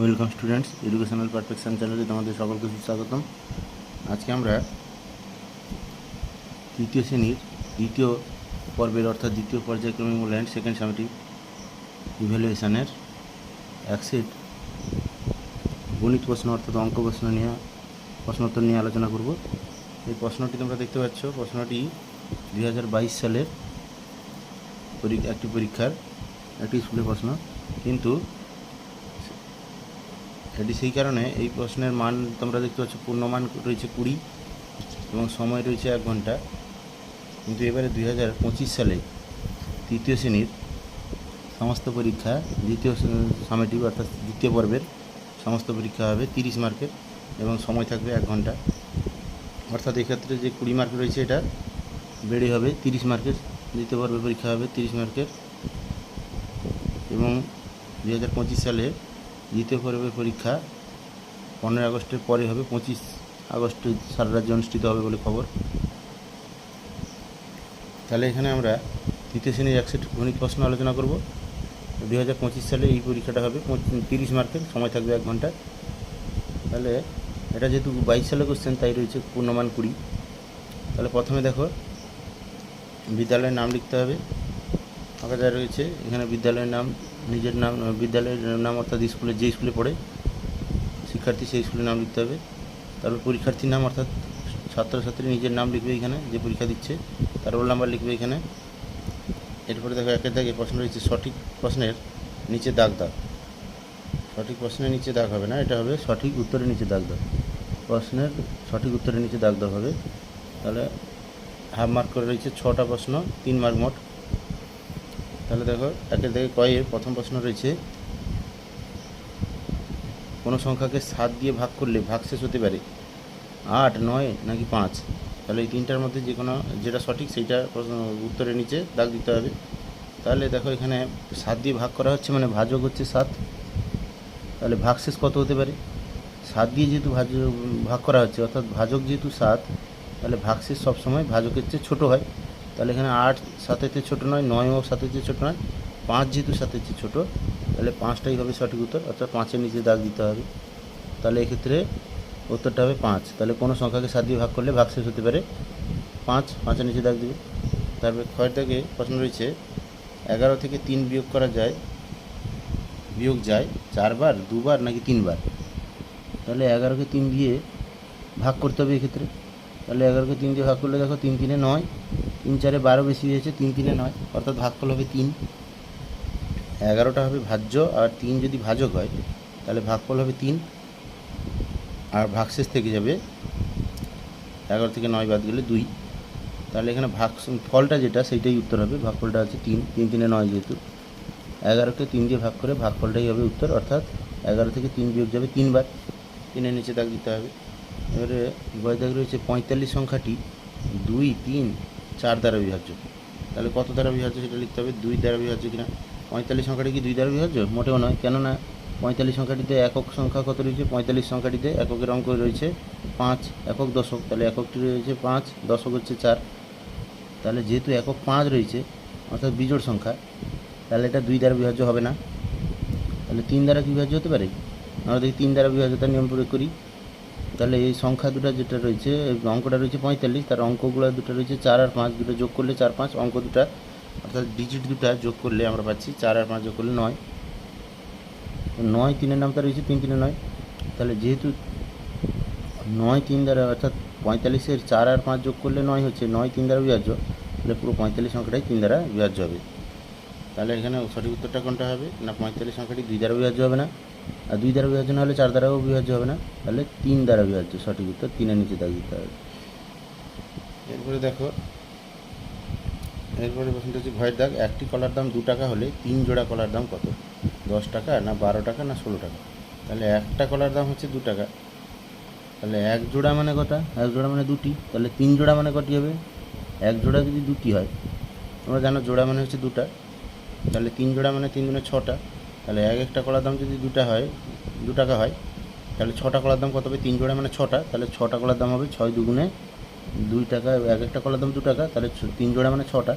Welcome students educational perfection চ্যানেলে তোমাদের সকলকে সুস্বাগতম। আজকে আমরা তৃতীয় শ্রেণির দ্বিতীয় পর্বের অর্থাৎ দ্বিতীয় পর্যায়ক্রমিক মূল্যায়ন সেকেন্ড সামিটিভ ইভ্যালুয়েশনের সেট গণিত প্রশ্ন অর্থাৎ অঙ্ক প্রশ্ন নিয়ে, প্রশ্নোত্তর নিয়ে আলোচনা করব। এই প্রশ্নটি তোমরা দেখতে পাচ্ছ। প্রশ্নটি দুই হাজার বাইশ সালের একটি পরীক্ষার, একটি স্কুলের প্রশ্ন। কিন্তু এটি সেই কারণে এই প্রশ্নের মান তোমরা দেখতে পাচ্ছ, পূর্ণমান রয়েছে কুড়ি এবং সময় রয়েছে এক ঘণ্টা। কিন্তু এবারে দুই হাজার পঁচিশ সালে তৃতীয় শ্রেণির সমস্ত পরীক্ষা, দ্বিতীয় সামেটিভ অর্থাৎ দ্বিতীয় পর্বের সমস্ত পরীক্ষা হবে তিরিশ মার্কের এবং সময় থাকবে এক ঘণ্টা। অর্থাৎ এক্ষেত্রে যে কুড়ি মার্ক রয়েছে এটা বেড়ে হবে তিরিশ মার্কের, দ্বিতীয় পর্বের পরীক্ষা হবে তিরিশ মার্কের। এবং দু হাজার পঁচিশ সালে দ্বিতীয় পর্বের পরীক্ষা পনেরোই আগস্টের পরে হবে, পঁচিশ আগস্টে সারা রাজ্যে অনুষ্ঠিত হবে বলে খবর। তাহলে এখানে আমরা তৃতীয় শ্রেণির এক সেট গণিত প্রশ্ন আলোচনা করব। দুই হাজার পঁচিশ সালে এই পরীক্ষাটা হবে তিরিশ মার্কের সময় থাকবে এক ঘণ্টা। তাহলে এটা যেহেতু বাইশ সালে কোশ্চেন তাই রয়েছে পূর্ণমান কুড়ি। তাহলে প্রথমে দেখো, বিদ্যালয়ের নাম লিখতে হবে। ফাঁকা যা রয়েছে, এখানে বিদ্যালয়ের নাম নিজের নাম, বিদ্যালয়ের নাম অর্থাৎ স্কুলে, যে স্কুলে পড়ে, শিক্ষার্থী সেই স্কুলে নাম লিখতে হবে। তারপর পরীক্ষার্থীর নাম অর্থাৎ ছাত্রছাত্রী নিজের নাম লিখবে এখানে, যে পরীক্ষা দিচ্ছে, তার রোল নাম্বার লিখবে এখানে। এরপরে দেখো একের দাগে প্রশ্ন রয়েছে, সঠিক প্রশ্নের নিচে দাগ দাও। সঠিক প্রশ্নের নিচে দাগ হবে না, এটা হবে সঠিক উত্তরের নিচে দাগ দাও। প্রশ্নের সঠিক উত্তরের নিচে দাগ দেওয়া হবে। তাহলে হাফ মার্ক করে রয়েছে, ছটা প্রশ্ন, তিন মার্ক মোট। তাহলে দেখো, একের থেকে কয়ের প্রথম প্রশ্ন রয়েছে, কোনো সংখ্যাকে সাত দিয়ে ভাগ করলে ভাগ শেষ হতে পারে। আট, নয় নাকি পাঁচ? তাহলে এই তিনটার মধ্যে যে কোনো, যেটা সঠিক সেইটা উত্তরের নিচে দাগ দিতে হবে। তাহলে দেখো এখানে সাত দিয়ে ভাগ করা হচ্ছে মানে ভাজক হচ্ছে সাত। তাহলে ভাগশেষ কত হতে পারে? সাত দিয়ে যেহেতু ভাজ ভাগ করা হচ্ছে, অর্থাৎ ভাজক যেহেতু সাত, তাহলে ভাগশেষ সবসময় ভাজকের চেয়ে ছোটো হয়। তাহলে এখানে আট চেয়ে ছোটো নয় নয় ও সাতের চেয়ে ছোটো নয়, পাঁচ যেহেতু চেয়ে ছোটো, তাহলে পাঁচটাই হবে সঠিক উত্তর, অর্থাৎ পাঁচের নিচে দাগ দিতে হবে। তাহলে এক্ষেত্রে উত্তরটা হবে পাঁচ, তাহলে কোনো সংখ্যাকে সাত দিয়ে ভাগ করলে ভাগ শেষ হতে পারে পাঁচ, পাঁচের নিচে দাগ দিবে। তারপরে ছয়ের দাগে প্রশ্ন রয়েছে, এগারো থেকে তিন বিয়োগ করা যায়, বিয়োগ যায় চারবার, দুবার নাকি তিনবার? তাহলে এগারোকে তিন দিয়ে ভাগ করতে হবে এক্ষেত্রে। তাহলে এগারোকে তিন দিয়ে ভাগ করলে দেখো তিন তিনে নয় তিন চারে বারো বেশি হয়েছে, তিন তিনে নয়, অর্থাৎ ভাগফল হবে তিন। এগারোটা হবে ভাজ্য, আর তিন যদি ভাজক হয়, তাহলে ভাগফল হবে তিন, আর ভাগশেষ থেকে যাবে এগারো থেকে নয় বাদ গেলে দুই। তাহলে এখানে ভাগ, ফলটা যেটা, সেইটাই উত্তর হবে, ভাগফলটা আছে তিন তিন তিনে নয় যেহেতু। এগারোকে তিন দিয়ে ভাগ করে ভাগফলটাই হবে উত্তর, অর্থাৎ এগারো থেকে তিন বিয়োগ যাবে তিনবার। তিনের নিচে দাগ দিতে হবে। এবারে বয় দাগ রয়েছে পঁয়তাল্লিশ সংখ্যাটি। দুই, তিন চার দ্বারা বিভাজ্য। তাহলে কত দ্বারা বিভাজ্য সেটা লিখতে হবে? দুই দ্বারা বিভাজ্য কিনা? পঁয়তাল্লিশ সংখ্যাটি কি দুই দ্বারা বিভাজ্য? মোটেও নয়। কেননা পঁয়তাল্লিশ সংখ্যাটিতে একক সংখ্যা কত রয়েছে? পঁয়তাল্লিশ সংখ্যাটিতে এককের অঙ্ক রয়েছে পাঁচ, একক দশক। তাহলে এককটি রয়েছে পাঁচ, দশক হচ্ছে চার। তাহলে যেহেতু একক পাঁচ রয়েছে, অর্থাৎ বিজোড় সংখ্যা, তাহলে এটা দুই দ্বারা বিভাজ্য হবে না। তাহলে তিন দ্বারা কি বিভাজ্য হতে পারে? আমরা দেখি তিন দ্বারা বিভাজ্যতার নিয়ম প্রয়োগ করি তাহলে এই সংখ্যা দুটো যেটা রয়েছে অঙ্কটা রয়েছে পঁয়তাল্লিশ, তার অঙ্কগুলো দুটো রয়েছে চার আর পাঁচ, দুটো যোগ করলে চার পাঁচ, অঙ্ক দুটা, অর্থাৎ ডিজিট দুটা যোগ করলে আমরা পাচ্ছি চার আর পাঁচ যোগ করলে নয়। নয় তিনের নামটা রয়েছে তিন তিনে নয়। তাহলে যেহেতু নয় তিন দ্বারা, অর্থাৎ পঁয়তাল্লিশের চার আর পাঁচ যোগ করলে নয় হচ্ছে নয় তিন দ্বারা বিভাজ্য, তাহলে পুরো পঁয়তাল্লিশ সংখ্যাটাই তিন দ্বারা বিভাজ্য হবে। তাহলে এখানে সঠিক উত্তরটা কোনটা হবে? না পঁয়তাল্লিশ সংখ্যাটি দুই দ্বারা বিভাজ্য হবে না? আর দুই দ্বারা বিভাজ্য না হলে চার দ্বারাও বিভাজ্য হবে না। তাহলে তিন দ্বারা বিভাজ্য, সঠিক উত্তর তিনের নিচে দাগ দিতে হবে। এরপরে দেখো, এরপরে প্রশ্নটা হচ্ছে ভয়ের দাগ, একটি কলার দাম দু টাকা হলে তিন জোড়া কলার দাম কত? দশ টাকা না বারো টাকা না ষোলো টাকা? তাহলে একটা কলার দাম হচ্ছে দু টাকা। তাহলে এক জোড়া মানে কটা? এক জোড়া মানে দুটি। তাহলে তিন জোড়া মানে কটি হবে? এক জোড়া যদি দুটি হয়, তোমরা জানো জোড়া মানে হচ্ছে দুটা। তাহলে তিন জোড়া মানে তিন দুনে ছটা। তাহলে এক একটা কলার দাম যদি দুটা হয়, দু টাকা হয়, তাহলে ছটা কলার দাম কত হবে? তিন জোড়া মানে ছটা, তাহলে ছটা কলার দাম হবে ছয় দুগুণে দুই টাকা, এক একটা কলার দাম দু টাকা, তাহলে তিন জোড়া মানে ছটা,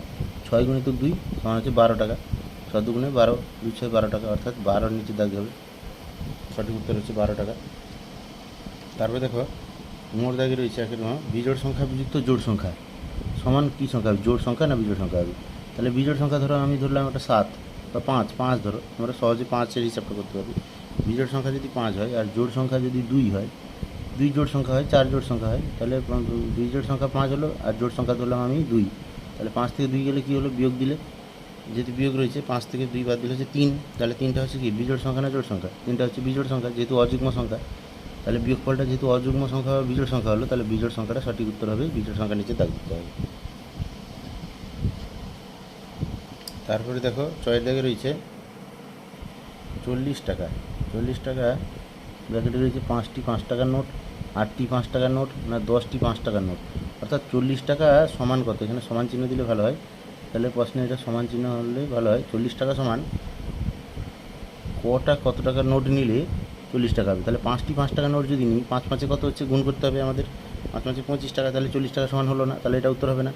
ছয় গুণিত দুই, সমান হচ্ছে বারো টাকা। ছ দুগুণে বারো, দুই ছয় বারো টাকা, অর্থাৎ বারোর নিচে দাগ হবে। সঠিক উত্তর হচ্ছে বারো টাকা। তারপরে দেখো, মোর দাগে রয়েছে একের বিজোড় সংখ্যা বিযুক্ত জোড় সংখ্যা। সমান কী সংখ্যা জোড় সংখ্যা না বিজোড় সংখ্যা হবে? তাহলে বিজোড় সংখ্যা ধরো আমি ধরলাম একটা সাত। বা পাঁচ পাঁচ ধরো, আমরা সহজে পাঁচের হিসাবটা করতে পারি বিজোড় সংখ্যা যদি পাঁচ হয় আর জোড় সংখ্যা যদি দুই হয়, দুই জোড় সংখ্যা হয়, চার জোড় সংখ্যা হয়, তাহলে দুই জোড় সংখ্যা পাঁচ হলো আর জোড় সংখ্যা ধরলাম আমি দুই। তাহলে পাঁচ থেকে দুই গেলে কী হলো? বিয়োগ দিলে। যেহেতু বিয়োগ রয়েছে, পাঁচ থেকে দুই বাদ দিলে হচ্ছে তিন। তাহলে তিনটা হচ্ছে কি? বিজোড় সংখ্যা না জোড় সংখ্যা? তিনটা হচ্ছে বিজোড় সংখ্যা, যেহেতু অযুগ্ম সংখ্যা। তাহলে বিয়োগফলটা যেহেতু অযুগ্ম সংখ্যা বা সংখ্যা হলো, তাহলে বিজোড় সংখ্যাটা সঠিক উত্তর হবে, বিজোড় সংখ্যা নিচে দাগ দিতে হবে। তারপরে দেখো ছয়ের দাগে রয়েছে চল্লিশ টাকা। চল্লিশ টাকা ব্র্যাকেটে রয়েছে পাঁচটি পাঁচ টাকার নোট, আটটি পাঁচ টাকার নোট না দশটি পাঁচ টাকার নোট। অর্থাৎ চল্লিশ টাকা সমান কত? এখানে সমান চিহ্ন দিলে ভালো হয়। তাহলে প্রশ্নে এটা সমান চিহ্ন হলে ভালো হয়। চল্লিশ টাকা সমান কটা কত টাকার নোট নিলে চল্লিশ টাকা হবে? তাহলে পাঁচটি পাঁচ টাকার নোট যদি নিই, পাঁচ পাঁচে কত হচ্ছে? গুণ করতে হবে আমাদের। পাঁচ পাঁচে পঁচিশ টাকা, তাহলে চল্লিশ টাকা সমান হলো না, তাহলে এটা উত্তর হবে না।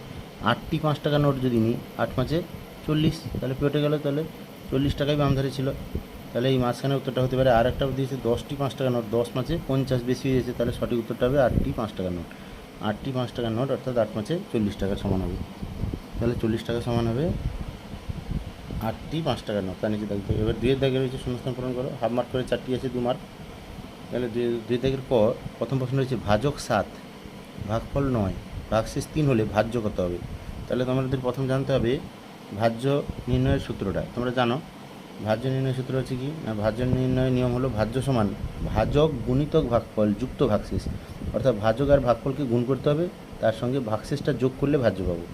আটটি পাঁচ টাকার নোট যদি নিই, আট পাঁচে চল্লিশ, তাহলে পেটে গেল, তাহলে চল্লিশ টাকাই বাম ধারে ছিল। তাহলে এই মাঝখানে উত্তরটা হতে পারে আর একটা দিয়েছে দশটি পাঁচ টাকা নোট, দশ পাঁচে পঞ্চাশ বেশি হয়ে যাচ্ছে তাহলে সঠিক উত্তরটা হবে আটটি পাঁচ টাকার নোট। আটটি পাঁচ টাকার নোট, অর্থাৎ আট পাঁচে চল্লিশ টাকার সমান হবে। তাহলে চল্লিশ টাকা সমান হবে আটটি পাঁচ টাকার নোট তার নিচে হবে। এবার দুইয়ের দাগে রয়েছে শূন্যস্থান পূরণ করো, হাফ মার্ক করে চারটি আছে, দু মার্ক। তাহলে দুই দুই দাগের পর প্রথম প্রশ্ন রয়েছে ভাজক সাত, ভাগফল নয়, ভাগশেষ তিন হলে ভাজ্য কত হবে? তাহলে তোমাদের প্রথম জানতে হবে ভাজ্য নির্ণয়ের সূত্রটা। তোমরা জানো, ভাজ্য নির্ণয়ের সূত্র হচ্ছে কি? না, ভাজ্য নির্ণয়ের নিয়ম হলো ভাজ্য সমান ভাজক গুণিতক ভাগফল যুক্ত ভাগশেষ। অর্থাৎ ভাজক আর ভাগফলকে গুণ করতে হবে, তার সঙ্গে ভাগশেষটা যোগ করলে ভাজ্য পাবো।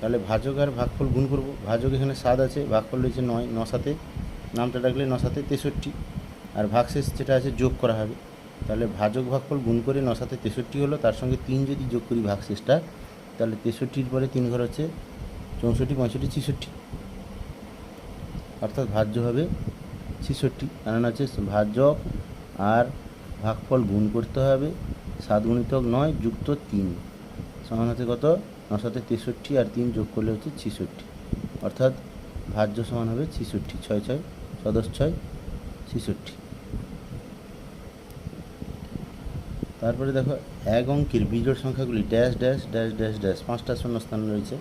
তাহলে ভাজক আর ভাগফল গুণ করব। ভাজক এখানে সাত আছে, ভাগফল রয়েছে নয়, ন সাথে নামটা ডাকলে ন সাথে তেষট্টি। আর ভাগশেষ যেটা আছে, যোগ করা হবে। তাহলে ভাজক ভাগফল গুণ করে ন সাথে তেষট্টি হলো, তার সঙ্গে তিন যদি যোগ করি ভাগশেষটা, তাহলে তেষট্টির পরে তিন ঘর হচ্ছে চৌষট্টি, পঁয়ষট্টি, ছেষট্টি। অর্থাৎ ভাজ্য হবে ছেষট্টি। কারণ হচ্ছে ভাজক আর ভাগফল গুণ করতে হবে। সাত গুণিতক নয়, যুক্ত তিন। সমান হচ্ছে কত? সাথে তেষট্টি আর তিন যোগ করলে হচ্ছে ছেষট্টি। অর্থাৎ ভাজ্য সমান হবে ছেষট্টি। ছয় ছয় সদশ ছয়, ছেষট্টি। তারপরে দেখো এক অঙ্কের বিজোড় সংখ্যাগুলি dash dash dash dash dash. পাঁচটা শূন্য স্থান রয়েছে।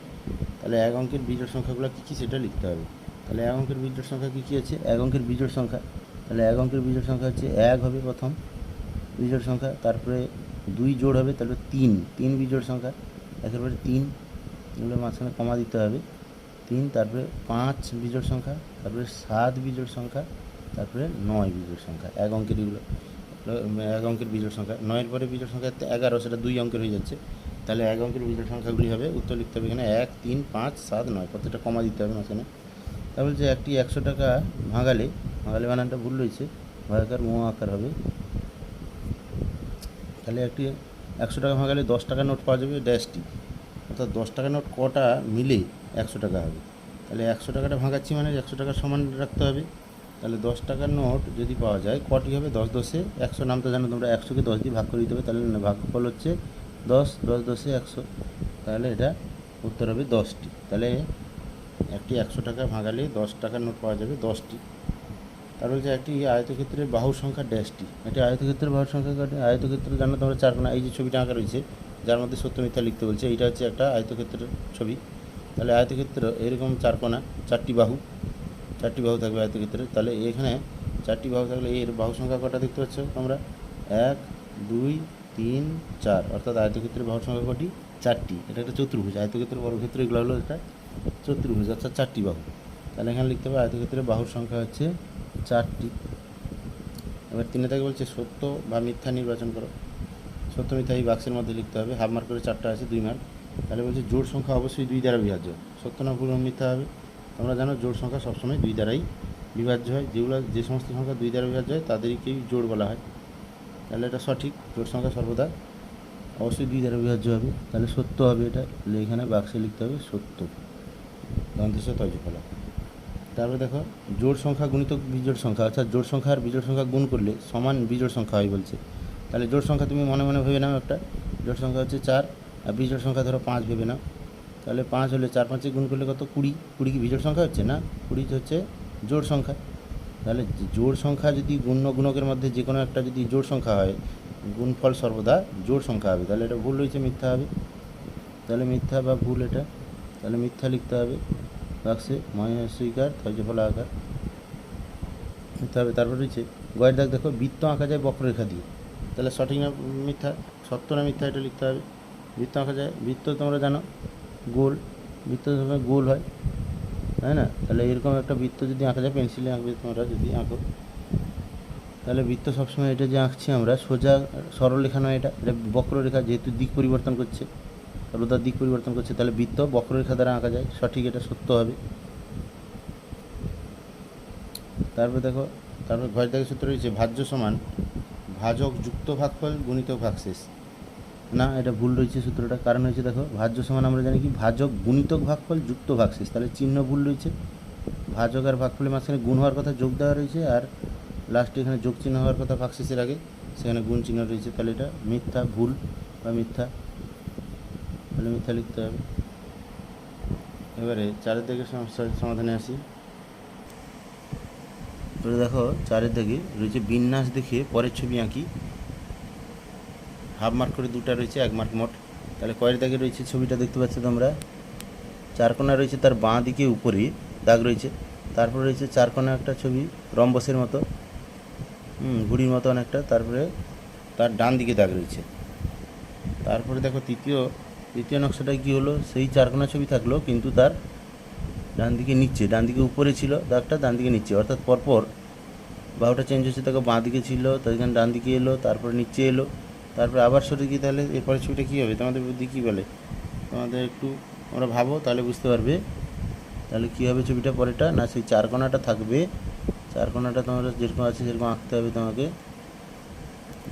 তাহলে এক অঙ্কের বিজোড় সংখ্যাগুলো কী কী সেটা লিখতে হবে। তাহলে এক অঙ্কের বিজোড় সংখ্যা কী কী আছে? এক অঙ্কের বিজোড় সংখ্যা। তাহলে এক অঙ্কের বিজোড় সংখ্যা হচ্ছে এক হবে প্রথম বিজোড় সংখ্যা, তারপরে দুই জোড় হবে, তারপরে তিন। তিন বিজোড় সংখ্যা, একের পরে তিন। এগুলো মাঝখানে কমা দিতে হবে। তিন, তারপরে পাঁচ বিজোড় সংখ্যা, তারপরে সাত বিজোড় সংখ্যা, তারপরে নয় বিজোড় সংখ্যা, এক অঙ্কের এগুলো। এক অঙ্কের বিজোড় সংখ্যা। নয়ের পরে বিজোড় সংখ্যা এগারো, সেটা দুই অঙ্কের হয়ে যাচ্ছে। তাহলে এক অঙ্কের বিজোড় সংখ্যাগুলি হবে। উত্তর লিখতে হবে এখানে এক, তিন, পাঁচ, সাত, নয়। প্রত্যেকটা কমা দিতে হবে মাঝখানে তা বলছে একটি একশো টাকা ভাঙালে ভাঙালে বানানটা ভুল রয়েছে, ভয়াকার মোহ আকার হবে। তাহলে একটি একশো টাকা ভাঙালে দশ টাকা নোট পাওয়া যাবে ড্যাশটি অর্থাৎ দশ টাকা নোট কটা মিলে একশো টাকা হবে। তাহলে একশো টাকাটা ভাঙাচ্ছি মানে একশো টাকার সমান রাখতে হবে। তাহলে দশ টাকার নোট যদি পাওয়া যায়, কটি হবে? দশ দশে। একশো নাম তো জানো তোমরা, একশোকে দশ দিয়ে ভাগ করে দিতে হবে। তাহলে ভাগফল হচ্ছে দশ দশ, দশে একশো। তাহলে এটা উত্তর হবে দশটি। তাহলে একটি একশো টাকা ভাঙালে দশ টাকার নোট পাওয়া যাবে দশটি। তার বলছে একটি আয়তক্ষেত্রের বাহু সংখ্যা ড্যাশটি। একটি আয়তক্ষেত্রের বাহু সংখ্যা কাটে। আয়তক্ষেত্রে জানো তোমরা চারকোনা এই যে ছবিটা আঁকা রয়েছে, যার মধ্যে সত্য মিথ্যা লিখতে বলছে, এইটা হচ্ছে একটা আয়তক্ষেত্রের ছবি। তাহলে আয়তক্ষেত্র এরকম চারকোনা চারটি বাহু চারটি বাহু থাকবে আয়তক্ষেত্রে তাহলে এখানে চারটি বাহু থাকলে এর বাহু সংখ্যা কটা দেখতে পাচ্ছ তোমরা? এক, দুই তিন, চার। অর্থাৎ আয়তক্ষেত্রের বাহু সংখ্যা কটি? চারটি। এটা একটা চতুর্ভুজ। আয়তক্ষেত্রের বর্গক্ষেত্র এগুলো হলো এটা চতুর্ভুজ, অর্থাৎ চারটি বাহু। তাহলে এখানে লিখতে হবে আয়তক্ষেত্রের বাহুর সংখ্যা হচ্ছে চারটি। এবার তিনে থেকে বলছে সত্য বা মিথ্যা নির্বাচন করো। সত্য, মিথ্যা এই বাক্সের মধ্যে লিখতে হবে। হাফ মার্ক করে চারটা আছে, দুই মার্ক। তাহলে বলছে জোড় সংখ্যা অবশ্যই দুই দ্বারা বিভাজ্য। সত্য না ভুল মিথ্যা হবে। তোমরা জানো জোড় সংখ্যা সবসময় দুই দ্বারাই বিভাজ্য হয়। যেগুলো যে সমস্ত সংখ্যা দুই দ্বারা বিভাজ্য হয়, তাদেরকেই জোড় বলা হয়। তাহলে এটা সঠিক জোট সংখ্যা সর্বদা। অবশ্যই দুই দ্বারা বিভাজ্য হবে। তাহলে সত্য হবে এটা এখানে বাক্সে লিখতে হবে সত্য। দন্তেশ তৈজ ফলা তারপরে দেখো, জোড় সংখ্যা গুণিত বিজোড় সংখ্যা, অর্থাৎ জোড় সংখ্যা আর বিজোড় সংখ্যা গুণ করলে সমান বিজোড় সংখ্যা হয় বলছে। তাহলে জোড় সংখ্যা তুমি মনে মনে ভেবে নাও একটা। জোড় সংখ্যা হচ্ছে চার, আর বিজোড় সংখ্যা ধরো পাঁচ ভেবে নাও। তাহলে পাঁচ হলে চার পাঁচে গুণ করলে কত? কুড়ি। কুড়ি কি বিজোড় সংখ্যা হচ্ছে না? কুড়ি হচ্ছে জোড় সংখ্যা। তাহলে জোড় সংখ্যা যদি গুণ্য গুণকের মধ্যে যে কোনো একটা যদি জোড় সংখ্যা হয়, গুণফল সর্বদা জোড় সংখ্যা হবে। তাহলে এটা ভুল রয়েছে মিথ্যা হবে। তাহলে মিথ্যা বা ভুল এটা। তাহলে মিথ্যা লিখতে হবে। বাক্সে ময় স্বীকার তয় ফল আকার। মিথ্যা হবে, তারপর রয়েছে গয়ের দাগ দেখো, বৃত্ত আঁকা যায় বক্ররেখা দিয়ে। তাহলে সঠিক না মিথ্যা? সত্য না মিথ্যা এটা লিখতে হবে। বৃত্ত আঁকা যায়, বৃত্ত তোমরা জানো, গোল। বৃত্ত গোল হয়। তাই না? তাহলে এরকম একটা বৃত্ত যদি আঁকা যায়, পেন্সিলে আঁকবে তোমরা যদি আঁকো। তাহলে বৃত্ত সবসময় এটা যে আঁকছি আমরা, সোজা সরলরেখা নয় এটা এটা বক্ররেখা যেহেতু দিক পরিবর্তন করছে সর্বদা দিক পরিবর্তন করছে, তাহলে বৃত্ত বক্ররেখা দ্বারা আঁকা যায়, সঠিক এটা সত্য হবে। তারপর দেখো, তারপর ঘর থেকে সূত্র রয়েছে, ভাজ্য সমান ভাজক যুক্ত ভাগফল গুণিত ভাগশেষ। না, এটা ভুল রয়েছে সূত্রটা কারণ হয়েছে, দেখো, ভাজ্য সমান আমরা জানি কি? ভাজক গুণিতক ভাগফল যুক্ত ভাগশেষ। তাহলে চিহ্ন ভুল রয়েছে। ভাজক আর ভাগফলের মাঝখানে গুণ হওয়ার কথা যোগ দেওয়া রয়েছে, আর লাস্টে এখানে যোগ চিহ্ন হওয়ার কথা ভাগশেষের আগে, সেখানে গুণ চিহ্ন রয়েছে। তাহলে এটা মিথ্যা ভুল বা মিথ্যা। তাহলে মিথ্যা লিখতে হবে। এবারে চারের দিকে সমস্যার সমাধানে আসি। এবারে দেখো চারের দিকে রয়েছে বিন্যাস দেখে পরের ছবি আঁকি। হাফ মার্ক করে দুটা রয়েছে, এক মার্ক মোট। তাহলে কয়ের দাগে রয়েছে ছবিটা দেখতে পাচ্ছ তোমরা। চার কোণা রয়েছে তার বাঁ দিকে উপরে দাগ রয়েছে। তারপর রয়েছে চার কোণা একটা ছবি, রম্বসের মতো। হুম, ঘুড়ির মতো অনেকটা তারপরে তার ডান দিকে দাগ রয়েছে। তারপরে দেখো তৃতীয় তৃতীয় নকশাটায় কী হলো? সেই চারকোনা ছবি থাকল, কিন্তু তার ডান দিকে নিচে, ডান দিকে উপরে ছিল দাগটা, ডান দিকে নিচে। অর্থাৎ পরপর বাহুটা চেঞ্জ হচ্ছে তাকে বাঁ দিকে ছিল, তার ডান দিকে এলো, তারপরে নিচে এলো। তারপরে আবার সরে গিয়ে তাহলে? এরপরে ছবিটা কী হবে? তোমাদের বুদ্ধি কী বলে? তোমাদের একটু আমরা ভাবো তাহলে বুঝতে পারবে। তাহলে কী হবে ছবিটা পরেটা না সেই চারকোনাটা থাকবে। চারকোনাটা তোমরা যেরকম আছে সেরকম আঁকতে হবে তোমাকে।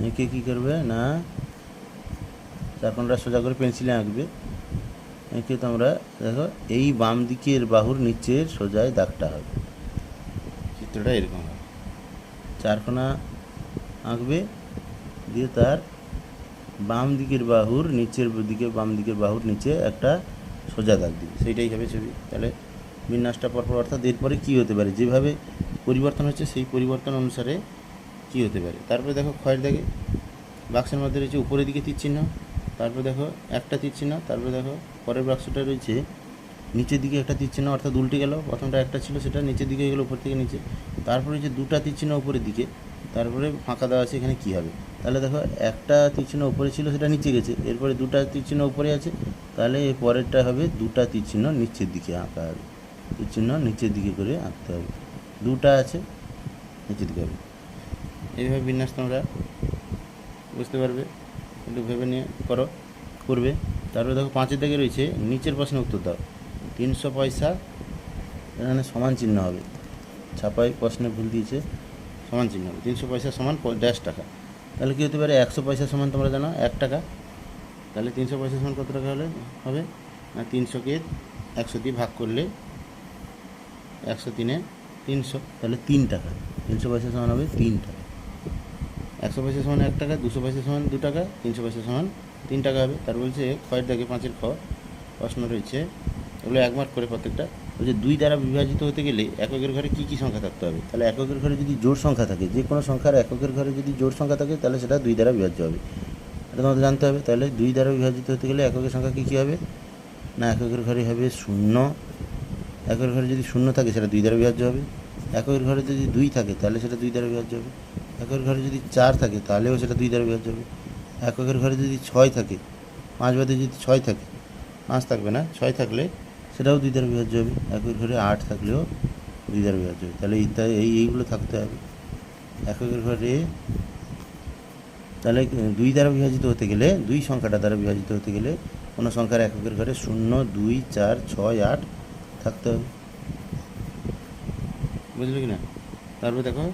এঁকে কী করবে? না চারকোনাটা সোজা করে পেন্সিলে আঁকবে। এঁকে তোমরা দেখো এই বাম দিকের বাহুর নিচের সোজায় দাগটা হবে। চিত্রটা এরকম হবে। চারকোনা আঁকবে দিয়ে তার বাম দিকের বাহুর নিচের দিকে, বাম দিকের বাহুর নিচে একটা সোজা দাগ দিবে। সেইটাই হবে ছবি। তাহলে বিন্যাসটা পরপর, অর্থাৎ এরপরে কী হতে পারে? যেভাবে পরিবর্তন হচ্ছে, সেই পরিবর্তন অনুসারে কী হতে পারে? তারপরে দেখো ক্ষয়ের দাগে, বাক্সের মধ্যে রয়েছে উপরের দিকে তীর চিহ্ন, তারপরে দেখো একটা তীর চিহ্ন, তারপরে দেখো পরের বাক্সটা রয়েছে নিচের দিকে একটা তীর চিহ্ন, অর্থাৎ উল্টে গেল, প্রথমটা একটা ছিল, সেটা নিচের দিকে গেলো, উপর থেকে নিচে। তারপরে যে দুটা তীর চিহ্ন উপরের দিকে, তারপরে ফাঁকা দেওয়া আছে, এখানে কী হবে? তাহলে দেখো, একটা তীর চিহ্ন উপরে ছিল, সেটা নিচে গেছে। এরপরে দুটা তীর চিহ্ন উপরে আছে, তাহলে এর পরেরটা হবে দুটা তীর চিহ্ন নিচের দিকে আঁকা হবে। তীর চিহ্ন নিচের দিকে করে আঁকতে হবে। দুটা আছে, নিচের দিকে হবে। এইভাবে বিন্যাস তোমরা বুঝতে পারবে। একটু ভেবে নিয়ে করো, করবে। তারপরে দেখো, পাঁচের দিকে রয়েছে, নিচের প্রশ্নের উত্তর দাও। তিনশো পয়সা, এখানে সমান চিহ্ন হবে। ছাপাই প্রশ্নে ভুল দিয়েছে, সমান চিহ্ন হবে। তিনশো পয়সা সমান ড্যাশ টাকা। তাহলে কী হতে পারে? একশো পয়সা সমান তোমরা জানো, এক টাকা। তাহলে তিনশো পয়সা সমান কত টাকা হলে হবে? না তিনশোকে একশো দিয়ে ভাগ করলে একশো তিনে তিনশো, তাহলে তিন টাকা। তিনশো পয়সা সমান হবে তিন টাকা। একশো পয়সা সমান এক টাকা, দুশো পয়সা সমান দু টাকা, তিনশো পয়সা সমান তিন টাকা হবে। তার বলছে, খয়ের দাগে পাঁচের খ, প্রশ্ন রয়েছে। এগুলো এক মার্ক করে প্রত্যেকটা। বলছে দুই দ্বারা বিভাজিত হতে গেলে এককের ঘরে কী কী সংখ্যা থাকতে হবে? তাহলে এককের ঘরে যদি জোড় সংখ্যা থাকে, যে কোনো সংখ্যার এককের ঘরে যদি জোড় সংখ্যা থাকে, তাহলে সেটা দুই দ্বারা বিভাজ্য হবে। এটা তোমাদের জানতে হবে। তাহলে দুই দ্বারা বিভাজিত হতে গেলে এককের সংখ্যা কী কী হবে? না, এককের ঘরে হবে শূন্য। এককের ঘরে যদি শূন্য থাকে, সেটা দুই দ্বারা বিভাজ্য হবে। এককের ঘরে যদি দুই থাকে, তাহলে সেটা দুই দ্বারা বিভাজ্য হবে। এককের ঘরে যদি চার থাকে, তাহলেও সেটা দুই দ্বারা বিভাজ্য হবে। এককের ঘরে যদি ছয় থাকে, পাঁচ বাদে যদি ছয় থাকে, পাঁচ থাকবে না? ছয় থাকলে সেটাও দুই দ্বারা বিভাজ্য হবে। এককের ঘরে আট থাকলেও দুই দ্বারা বিভাজ্য হবে। তাহলে ইত্যাদি, এই, এইগুলো থাকতে হবে। এককের ঘরে তাহলে দুই দ্বারা বিভাজিত হতে গেলে, দুই সংখ্যাটা দ্বারা বিভাজিত হতে গেলে কোনো সংখ্যার এককের ঘরে শূন্য, দুই, চার, ছয়, আট থাকতে হবে। বুঝলে কি না? তারপরে দেখো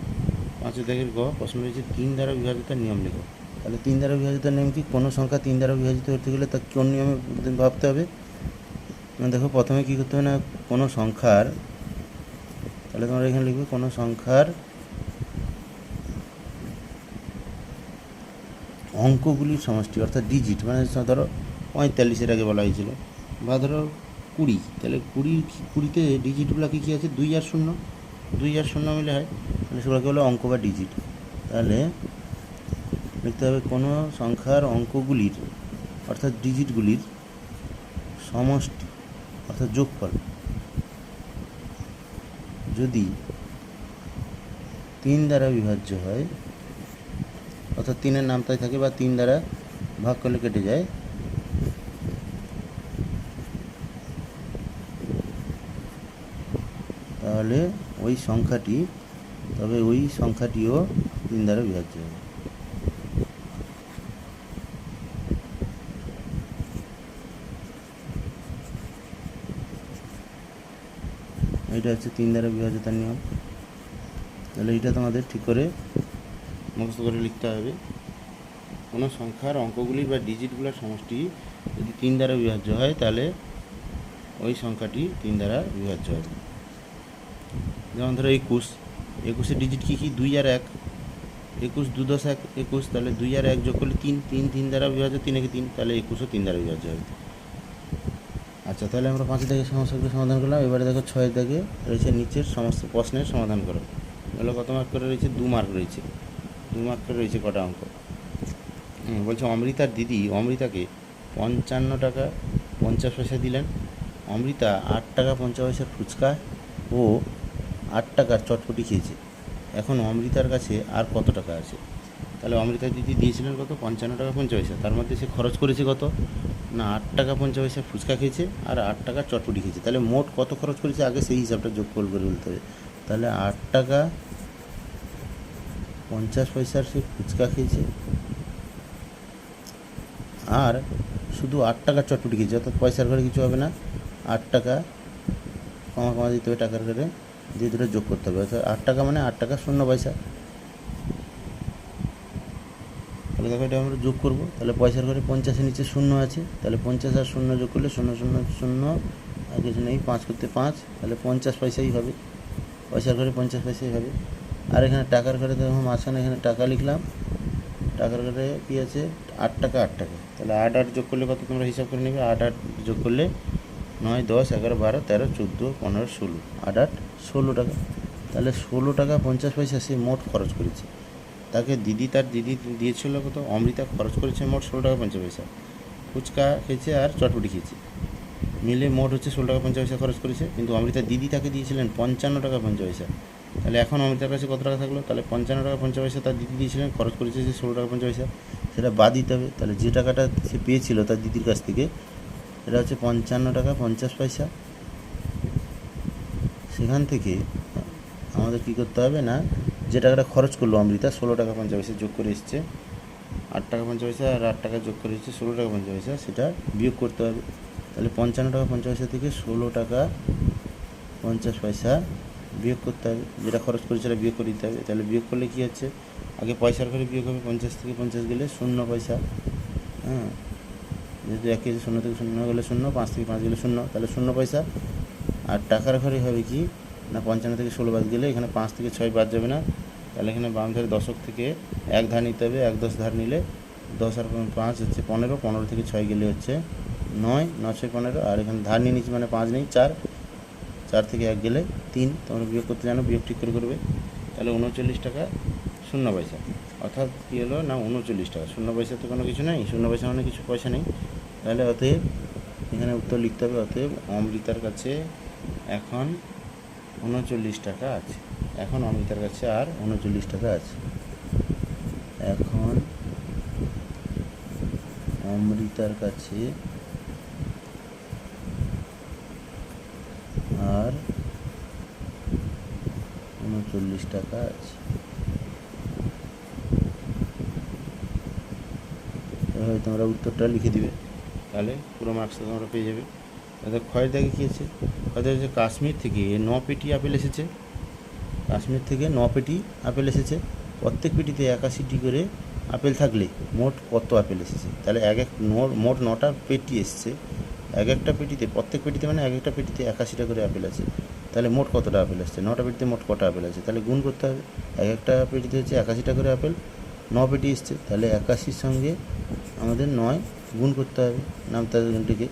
পাঁচের দেখের গ, প্রশ্ন রয়েছে, তিন দ্বারা বিভাজিত নিয়ম লেখো। তাহলে তিন দ্বারা বিভাজিত নিয়ম কি? কোনো সংখ্যা তিন দ্বারা বিভাজিত হতে গেলে তা কোন নিয়মে ভাবতে হবে? দেখো প্রথমে কী করতে হবে না, কোনো সংখ্যার, তাহলে তোমরা এখানে লিখবে কোনো সংখ্যার অঙ্কগুলির সমষ্টি, অর্থাৎ ডিজিট মানে ধরো পঁয়তাল্লিশের আগে বলা হয়েছিল, বা ধরো কুড়ি, তাহলে কুড়ি কুড়িতে ডিজিটগুলো কী কী আছে? দুই আর শূন্য, দুই আর শূন্য মিলে হয়, তাহলে সেগুলোকে বলে অঙ্ক বা ডিজিট তাহলে লিখতে হবে কোনো সংখ্যার অঙ্কগুলির, অর্থাৎ ডিজিটগুলির সমষ্টি অর্থাৎ যোগফল। যদি তিন দ্বারা বিভাজ্য হয়, অর্থাৎ তিনের নামতায় থাকে বা তিন দ্বারা ভাগ করলে কেটে যায়, তাহলে ওই সংখ্যাটি, তবে ওই সংখ্যাটিও তিন দ্বারা বিভাজ্য হবে এটা হচ্ছে তিন দ্বারা বিভাজ্যতার নিয়ম। তাহলে এইটা তোমাদের ঠিক করে মুখস্থ করে লিখতে হবে। কোনো সংখ্যার অঙ্কগুলি বা ডিজিটগুলোর সমষ্টি যদি তিন দ্বারা বিভাজ্য হয়, তাহলে ওই সংখ্যাটি তিন দ্বারা বিভাজ্য হবে। যেমন ধরো একুশ। একুশের ডিজিট কী কী? দুই আর এক। একুশ দু দশ এক একুশ, তাহলে দুই আর এক যোগ করলে তিন। তিন তিন দ্বারা বিভাজ্য, তিন একে তিন, তাহলে একুশও তিন দ্বারা বিভাজ্য হবে। আচ্ছা তাহলে আমরা পাঁচের দাগে সমস্যাগুলো সমাধান করলাম। এবারে দেখো ছয়ের দাগে রয়েছে নিচের সমস্ত প্রশ্নের সমাধান করো। এগুলো কত মার্ক করে রয়েছে? দু মার্ক রয়েছে। দু মার্ক করে রয়েছে কটা অঙ্ক? বলছে অমৃতার দিদি অমৃতাকে পঞ্চান্ন টাকা পঞ্চাশ পয়সা দিলেন। অমৃতা আট টাকা পঞ্চাশ পয়সার ফুচকা ও আট টাকার চটপটি খেয়েছে। এখন অমৃতার কাছে আর কত টাকা আছে? তাহলে অমৃতা দিদি দিয়েছিলেন কত? পঞ্চান্ন টাকা পঞ্চাশ পয়সা। তার মধ্যে সে খরচ করেছে কত? না, আট টাকা পঞ্চাশ পয়সা ফুচকা খেয়েছে আর আট টাকার চটপটি খেয়েছে। তাহলে মোট কত খরচ করেছে? আগে সেই হিসাবটা যোগ করে করে বলতে হবে। তাহলে আট টাকা পঞ্চাশ পয়সার সে ফুচকা খেয়েছে আর শুধু আট টাকার চটপটি খেয়েছে, অর্থাৎ পয়সার ঘরে কিছু হবে না। আট টাকা কমা কমা দিতে হবে, টাকার ঘরে দিয়ে দুটো যোগ করতে হবে। অর্থাৎ আট টাকা মানে আট টাকা শূন্য পয়সা। তাহলে দেখো আমরা যোগ করব। তাহলে পয়সার ঘরে পঞ্চাশের নিচে শূন্য আছে। তাহলে পঞ্চাশ আর শূন্য যোগ করলে শূন্য শূন্য শূন্য, আর কিছু নেই, পাঁচ করতে পাঁচ। তাহলে পঞ্চাশ পয়সাই হবে। পয়সার ঘরে পঞ্চাশ পয়সাই হবে। আর এখানে টাকার ঘরে দেখো মাঝখানে এখানে টাকা লিখলাম। টাকার ঘরে কী আছে? আট টাকা আট টাকা। তাহলে আট আট যোগ করলে কত তোমরা হিসাব করে নেবে? আট আট যোগ করলে নয়, দশ, এগারো, বারো, তেরো, চোদ্দ, পনেরো, ষোলো। আট আট, ষোলো টাকা। তাহলে ষোলো টাকা, পঞ্চাশ পয়সা সে মোট খরচ করেছে। তাকে দিদি তার দিদি দিয়েছিল কত? অমৃতা খরচ করেছে মোট ষোলো টাকা পঞ্চাশ পয়সা। ফুচকা খেয়েছে আর চটপটি খেয়েছে। মিলে মোট হচ্ছে ষোলো টাকা পঞ্চাশ পয়সা খরচ করেছে। কিন্তু অমৃতা দিদি তাকে দিয়েছিলেন পঞ্চান্ন টাকা পঞ্চাশ পয়সা। তাহলে এখন অমৃতার কাছে কত টাকা থাকল? তাহলে পঞ্চান্ন টাকা পঞ্চাশ পয়সা তার দিদি দিয়েছিলেন, খরচ করেছে যে ষোলো টাকা পঞ্চাশ পয়সা। সেটা বাদ দিতে হবে। তাহলে যে টাকাটা সে পেয়েছিল তার দিদির কাছ থেকে এটা হচ্ছে পঞ্চান্ন টাকা পঞ্চাশ পয়সা। সেখান থেকে আমাদের কী করতে হবে না? যে টাকাটা খরচ করল অমৃতা, ষোলো টাকা পঞ্চাশ পয়সা যোগ করে এসছে। আট টাকা পঞ্চাশ পয়সা আর আট টাকা যোগ করে এসছে ষোলো টাকা পঞ্চাশ পয়সা, সেটা বিয়োগ করতে হবে। তাহলে পঞ্চান্ন টাকা পঞ্চাশ পয়সা থেকে ষোলো টাকা পঞ্চাশ পয়সা বিয়োগ করতে হবে। যেটা খরচ করে সেটা বিয়োগ করে দিতে হবে। তাহলে বিয়োগ করলে কী হচ্ছে? আগে পয়সার ঘরে বিয়োগ হবে, পঞ্চাশ থেকে পঞ্চাশ গেলে শূন্য পয়সা। হ্যাঁ যেহেতু কেজি শূন্য থেকে শূন্য গেলে শূন্য, পাঁচ থেকে পাঁচ গেলে শূন্য, তাহলে শূন্য পয়সা। আর টাকার ঘরে হবে কি? না, পঞ্চান্ন থেকে ষোলো বাদ গেলে এখানে পাঁচ থেকে ছয় বাদ যাবে না। তাহলে এখানে বাম ধারে দশক থেকে এক ধার নিতে হবে, এক দশ ধার নিলে দশ আর পাঁচ হচ্ছে পনেরো পনেরো থেকে ছয় গেলে হচ্ছে নয় ছয় পনেরো, আর এখানে ধার নিয়ে নিচ্ছি মানে পাঁচ নেই, চার চার থেকে এক গেলে তিন, তোমরা বিয়োগ করতে জানো, বিয়োগ ঠিক করে করবে। তাহলে উনচল্লিশ টাকা শূন্য পয়সা, অর্থাৎ কী হলো না উনচল্লিশ টাকা, শূন্য পয়সা তো কোনো কিছু নেই, শূন্য পয়সা মানে কিছু পয়সা নেই। তাহলে অতএব এখানে উত্তর লিখতে হবে, অতএব অমৃতার কাছে এখন উনচল্লিশ টাকা আছে। এখন অমৃতার কাছে আর উনচল্লিশ টাকা আছে। এখন অমৃতার কাছে আর উনচল্লিশ টাকা আছে। এভাবে তোমরা উত্তরটা লিখে দিবে। তাহলে পুরো মার্কসটা তোমরা পেয়ে যাবে। তাহলে ক্ষয়ের দাগে কী আছে? ক্ষয়ের হচ্ছে কাশ্মীর থেকে ন পেটি আপেল এসেছে। কাশ্মীর থেকে ন পেটি আপেল এসেছে। প্রত্যেক পেটিতে একাশিটি করে আপেল থাকলে মোট কত আপেল এসেছে? তাহলে এক এক মোট নটা পেটি এসছে। এক একটা পেটিতে, প্রত্যেক পেটিতে মানে এক একটা পেটিতে একাশিটা করে আপেল আছে। তাহলে মোট কতটা আপেল আসছে নটা পেটিতে মোট কটা আপেল আছে? তাহলে গুণ করতে হবে। এক একটা পেটিতে হচ্ছে একাশিটা করে আপেল, ন পেটি এসছে। তাহলে একাশির সঙ্গে আমাদের নয় গুণ করতে হবে নাম তাদের গুণটিকে।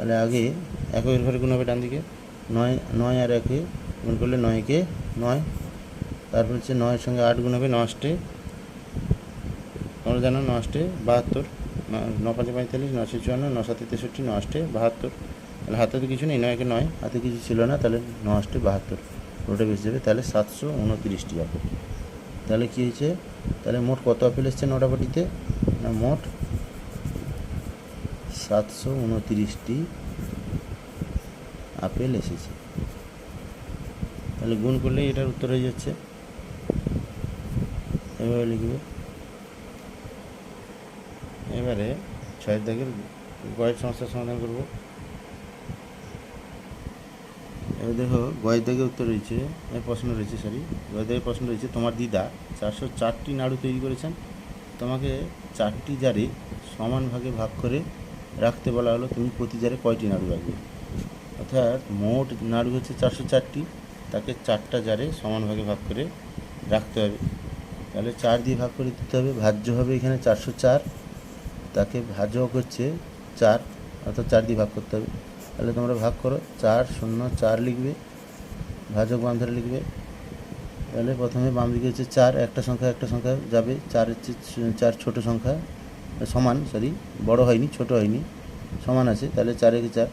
তাহলে আগে একের ঘরে গুণ হবে ডান দিকে নয় নয় আর একে গুণ করলে নয়কে নয়। তারপর হচ্ছে নয়ের সঙ্গে আট গুণ হবে নষ্টে তোমরা জানো নষ্টে বাহাত্তর, ন- পাঁচে পঁয়তাল্লিশ নশো চুয়ান্ন ন সাতে তেষট্টি নষ্টে বাহাত্তর। তাহলে হাতে তো কিছু নেই নয়কে নয়, হাতে কিছু ছিল না, তাহলে নষ্টে বাহাত্তর। পুরোটা বেশি যাবে, তাহলে সাতশো উনত্রিশটি আপেল তাহলে কী হয়েছে? তাহলে মোট কত আপেল এসছে নটা বাটিতে না, মোট সাতশো উনত্রিশটি আপেল এসেছে। তাহলে গুণ করলেই এটার উত্তর হয়ে যাচ্ছে। এভাবে লিখবে। এবারে ছয়ের দাগের গয়ের সমস্যার সমাধান করব। এবার দেখো, গয়ের দাগে উত্তর রয়েছে প্রশ্ন রয়েছে সরি গয়ের দাগে প্রশ্ন রয়েছে, তোমার দিদা চারশো চারটি নাড়ু তৈরি করেছেন। তোমাকে চারটি জারে সমান ভাগে ভাগ করে রাখতে বলা হলো, তুমি প্রতি জারে কয়টি নাড়ু রাখবে? অর্থাৎ মোট নাড়ু হচ্ছে চারশো চারটি, তাকে চারটা জারে সমান ভাগে করে রাখতে হবে। তাহলে চার দিয়ে ভাগ করে দিতে হবে, ভাজ্য হবে এখানে চারশো চার, তাকে ভাজক হচ্ছে চার, অর্থাৎ চার দিয়ে ভাগ করতে হবে। তাহলে তোমরা ভাগ করো, চার শূন্য চার লিখবে, ভাজক বাম ধরে লিখবে। তাহলে প্রথমে বাম দিকে হচ্ছে চার, একটা সংখ্যা একটা সংখ্যা যাবে, চার হচ্ছে চার ছোট সংখ্যা সমান সরি বড় হয়নি, ছোট হয়নি, সমান আছে, তাহলে চার একে চার।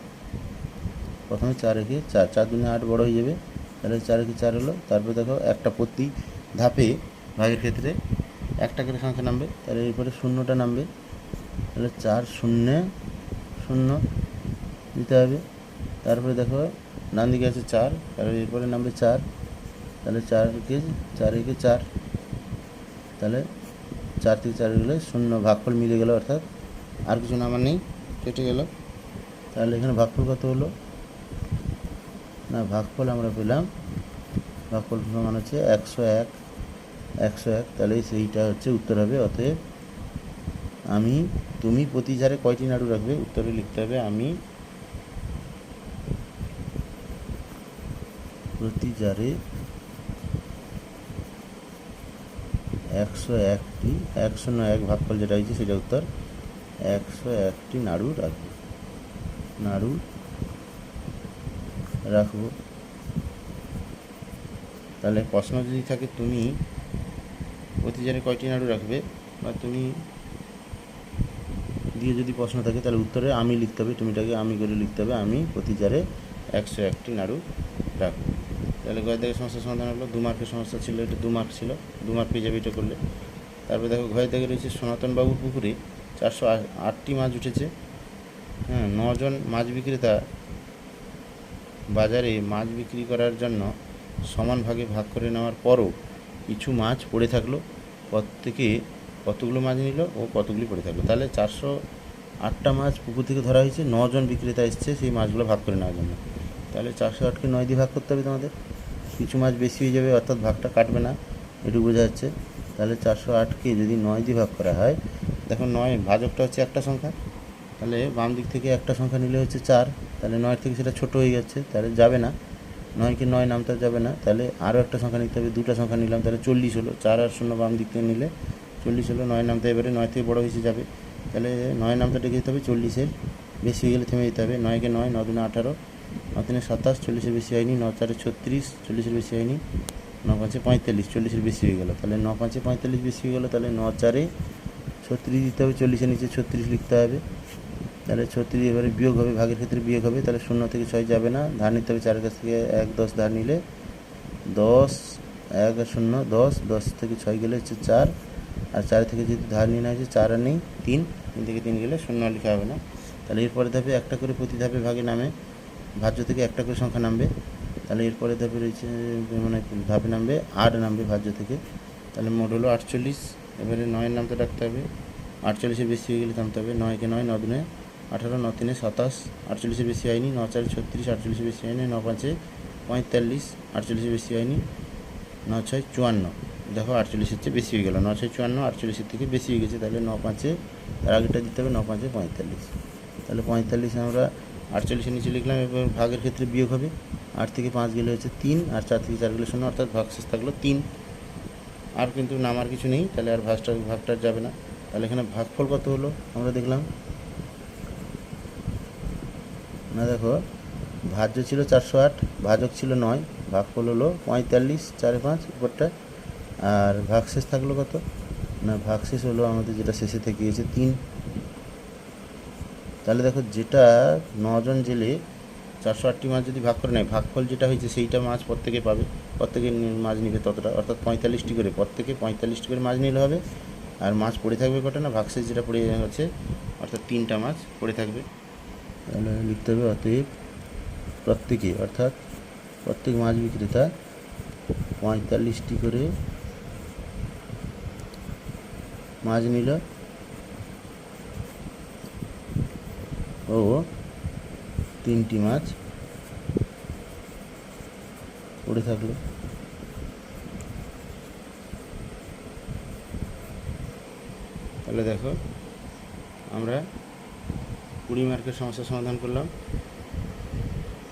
প্রথমে চার একে চার চার দুনে আট বড় হয়ে যাবে, তাহলে চার একে চার হলো, তারপর দেখো একটা প্রতি ধাপে ভাগের ক্ষেত্রে একটা করে সংখ্যা নামবে, তাহলে এরপরে শূন্যটা নামবে, তাহলে চার শূন্য শূন্য দিতে হবে। তারপরে দেখো ডান দিকে আছে চার, তাহলে এরপরে নামবে চার, তাহলে চারকে চার একে চার, তাহলে চার থেকে চার গেলে শূন্য ভাগফল মিলে গেল, অর্থাৎ আর কিছু নামার নেই, কেটে গেল। তাহলে এখানে ভাগফল কত হলো? না, ভাগফল আমরা পেলাম, ভাগফল সমান হচ্ছে একশো এক একশো এক, তাহলে সেইটা হচ্ছে উত্তর হবে, অতএব আমি, তুমি প্রতি কয়টি নাড়ু রাখবে? উত্তরে লিখতে হবে, আমি প্রতি জারে একশো একটি, একশো নয় এক ভাগফল যেটা হয়েছে সেটা উত্তর, একশো একটি নাড়ু রাখব। নাড়ু রাখব। তাহলে প্রশ্ন যদি থাকে তুমি প্রতি জারে কয়টি নাড়ু রাখবে বা তুমি দিয়ে যদি প্রশ্ন থাকে তাহলে উত্তরে আমি লিখতে হবে, তুমিটাকে আমি করে লিখতে হবে, আমি প্রতিচারে একশো একটি নাড়ু রাখব। তাহলে দাগের সমস্যার সমাধান হলো, দু মার্কের সমস্যা ছিল, এটা দু মার্ক ছিল, দু মার্ক পেয়ে যাবে করলে। তারপরে দেখো ঘয়ের দাগে রয়েছে সনাতন বাবুর পুকুরে চারশো আটটি মাছ উঠেছে। হ্যাঁ নজন মাছ বিক্রেতা বাজারে মাছ বিক্রি করার জন্য সমান ভাগে ভাগ করে নেওয়ার পরও কিছু মাছ পড়ে থাকল। প্রত্যেকে কতগুলো মাছ নিল ও কতগুলি পড়ে থাকল? তাহলে চারশো আটটা মাছ পুকুর থেকে ধরা হয়েছে, নজন বিক্রেতা এসছে সেই মাছগুলো ভাগ করে নেওয়ার জন্য। তাহলে চারশো আটকে নয় দিয়ে ভাগ করতে হবে তোমাদের। কিছু মাছ বেশি হয়ে যাবে, অর্থাৎ ভাগটা কাটবে না, এটুকু বোঝা যাচ্ছে। তাহলে চারশো আটকে যদি নয় দিয়ে ভাগ করা হয়, দেখো নয় ভাজকটা হচ্ছে একটা সংখ্যা, তাহলে বাম দিক থেকে একটা সংখ্যা নিলে হচ্ছে চার, তাহলে নয় থেকে সেটা ছোট হয়ে যাচ্ছে, তাহলে যাবে না। নয়কে নয় নামতে যাবে না, তাহলে আরও একটা সংখ্যা নিতে হবে, দুটো সংখ্যা নিলাম, তাহলে চল্লিশ হলো, চার আর শূন্য বাম দিক থেকে নিলে চল্লিশ হলো, নয় নামতে এবারে নয় থেকে বড় হয়েছে যাবে। তাহলে নয় নামতে ডেকে যেতে হবে চল্লিশের, বেশি হয়ে গেলে থেমে যেতে হবে নয়কে নয় ন দুনে আঠারো ন তিনে সাতাশ, চল্লিশের বেশি হয়নি ন চারে ছত্রিশ, চল্লিশের বেশি হয়নি ন পাঁচে পঁয়তাল্লিশ, চল্লিশের বেশি হয়ে গেলো। তাহলে ন পাঁচে পঁয়তাল্লিশ বেশি হয়ে গেলো, তাহলে ন চারে ছত্রিশ দিতে হবে, চল্লিশের নিচে ছত্রিশ লিখতে হবে। তাহলে ছত্রিশ এবারে বিয়োগ হবে, ভাগের ক্ষেত্রে বিয়োগ হবে, তাহলে শূন্য থেকে ছয় যাবে না, ধার নিতে হবে চারের কাছ থেকে এক, দশ ধার নিলে দশ, এক শূন্য, দশ দশ থেকে ছয় গেলে হচ্ছে চার, আর চার থেকে যদি ধার নিয়ে হয়েছে, চার আর নেই, তিন তিন থেকে তিন গেলে শূন্য লেখা হবে না। তাহলে এরপরে ধাপে একটা করে প্রতি ধাপে ভাগে নামে ভাজ্য থেকে একটা করে সংখ্যা নামবে। তাহলে এরপরে ধাপে রয়েছে মানে ধাপে নামবে, আট নামবে ভাজ্য থেকে। তাহলে মোট হলো আটচল্লিশ, এবারে নয়ের নামতে রাখতে হবে। আটচল্লিশের বেশি হয়ে গেলে নামতে হবে। নয়কে নয়, ন দুনে, আঠারো, ন তিনে, সাতাশ। আটচল্লিশের বেশি হয়নি ন চারে ছত্রিশ আটচল্লিশের বেশি হয়নি, ন পাঁচে, পঁয়তাল্লিশ আটচল্লিশের বেশি হয়নি ন ছয় চুয়ান্ন। দেখো আটচল্লিশের চেয়ে বেশি হয়ে গেল ন ছয় চুয়ান্ন, আটচল্লিশের থেকে বেশি হয়ে গেছে। তাহলে ন পাঁচে, তার আগেটা দিতে হবে, ন পাঁচে পঁয়তাল্লিশ। তাহলে পঁয়তাল্লিশ আমরা আটচল্লিশের নিচে লিখলাম, এবার ভাগের ক্ষেত্রে বিয়োগ হবে। আট থেকে পাঁচ গেলে হচ্ছে তিন, আর চার থেকে চার গেলে শূন্য, অর্থাৎ ভাগ শেষ থাকল তিন। আর কিন্তু নামার কিছু নেই, তাহলে আর ভাগটা ভাগটা যাবে না। তাহলে এখানে ভাগফল কত হলো? আমরা দেখলাম। না, দেখো, ভাজ্য ছিল চারশো আট, ভাজক ছিল নয়, ভাগফল হলো পঁয়তাল্লিশ, চারে পাঁচ, উপরটা। আর ভাগশেষ থাকল কত? না ভাগশেষ হলো আমাদের যেটা শেষে থেকে গিয়েছে তিন। তাহলে দেখো যেটা নজন জেলে চারশো আটটি মাছ যদি ভাগ করে নেয়, ভাগফল যেটা হয়েছে সেইটা মাছ প্রত্যেকে পাবে। প্রত্যেকে মাছ নিবে ততটা, অর্থাৎ পঁয়তাল্লিশটি করে। প্রত্যেকে পঁয়তাল্লিশটি করে মাছ নিলে হবে। আর মাছ পড়ে থাকবে কটা না? ভাগশেষ যেটা পড়ে আছে অর্থাৎ তিনটা মাছ পড়ে থাকবে। তাহলে লিখতে হবে, অতএব প্রত্যেকে, অর্থাৎ প্রত্যেক মাছ বিক্রেতা পঁয়তাল্লিশটি করে মাছ নিল। ও, তিনটি মাছ পড়ে থাকল। তাহলে দেখো, আমরা কুড়ি মার্কের সমস্যার সমাধান করলাম।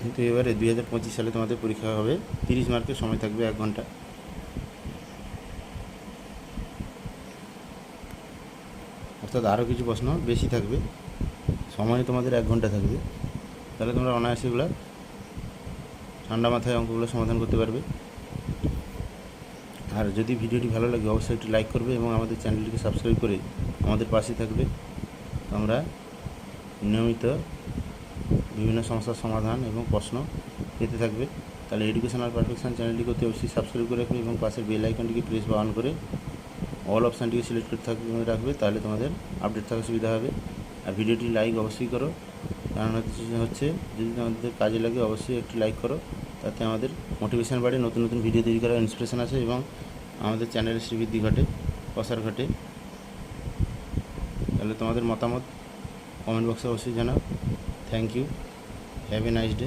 কিন্তু এবারে দুই হাজার পঁচিশ সালে তোমাদের পরীক্ষা হবে, তিরিশ মার্কের সময় থাকবে এক ঘণ্টা। অর্থাৎ আরও কিছু প্রশ্ন বেশি থাকবে। সময় তোমাদের এক ঘণ্টা থাকবে। তাহলে তোমরা অনায়াসে এগুলো ঠান্ডা মাথায় অঙ্কগুলো সমাধান করতে পারবে। আর যদি ভিডিওটি ভালো লাগে, অবশ্যই একটি লাইক করবে এবং আমাদের চ্যানেলটিকে সাবস্ক্রাইব করে আমাদের পাশে থাকবে। আমরা নিয়মিত বিভিন্ন সমস্যার সমাধান এবং প্রশ্ন পেতে থাকবে। তাহলে এডুকেশনাল পারফেকশন চ্যানেলটিকে অতি অবশ্যই সাবস্ক্রাইব করে রাখবে এবং পাশের বেল আইকনটিকে প্রেস বা অন করে অল অপশানটিকে সিলেক্ট করে থাকবে রাখবে। তাহলে তোমাদের আপডেট থাকার সুবিধা হবে। আর ভিডিওটি লাইক অবশ্যই করো। কারণ হচ্ছে যদি তোমাদের কাজে লাগে অবশ্যই একটি লাইক করো। তাতে আমাদের মোটিভেশান বাড়ে, নতুন নতুন ভিডিও তৈরি করার ইন্সপিরেশান আছে এবং আমাদের চ্যানেলের শ্রীবৃদ্ধি ঘটে, প্রসার ঘটে। তাহলে তোমাদের মতামত কমেন্ট বক্সে অবশ্যই জানাও। Thank you have a nice day